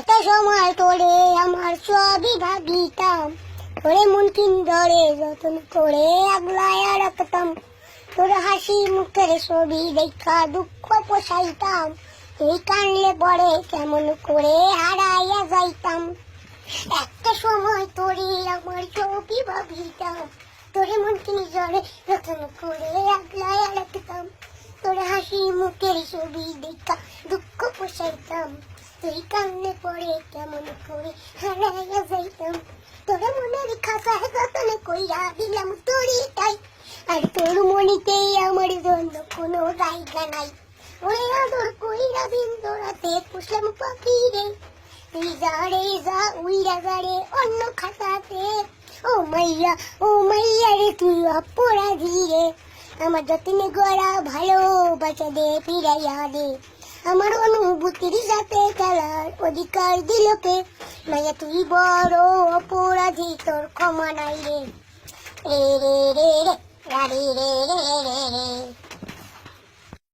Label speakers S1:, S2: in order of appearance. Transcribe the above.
S1: একটা সময় তোরে আমার সবই ভাবিতাম তোরে মন কিন্দরে যতন করে আগলায়া রাখতাম। তোর হাসি মুখের ছবি দেখা দুঃখ পোষাইতাম। তুই কানলে পরে কেমন করে হারাইয়া যাইতাম। একটা সময় তোরে আমার ছবি ভাবিতাম তোরে মন নিজরে যতন করে আগলায়া রাখতাম। তোর হাসি মুখের ছবি দেখা দুঃখ পোষাইতাম। তুই কান্নে পড়ে কেমন করে হারাইয়া যাইতাম। তোর মনের খাতায় যতন কইরা দিলাম তোরই তাই। আর তোর মনিতেই আমার জন্য কোনো জায়গা নাই। কইরা দিন পুষলাম পাখি রে তুই যা রে যা উইরা যা রে অন্য খাতাতে। ও মাইয়া ও মাইয়া রে তুই অপরাধী রে। আমার যতনে গড়া ভালো বাঁচা দে, ফিরাইয়া দে। আমার অনুভূতি সাথে খেলার অধিকার দিলকে মাইয়া তুই বড় অপরাধী তোর ক্ষমা নাই রে রে রে রে রে রে রে রে রে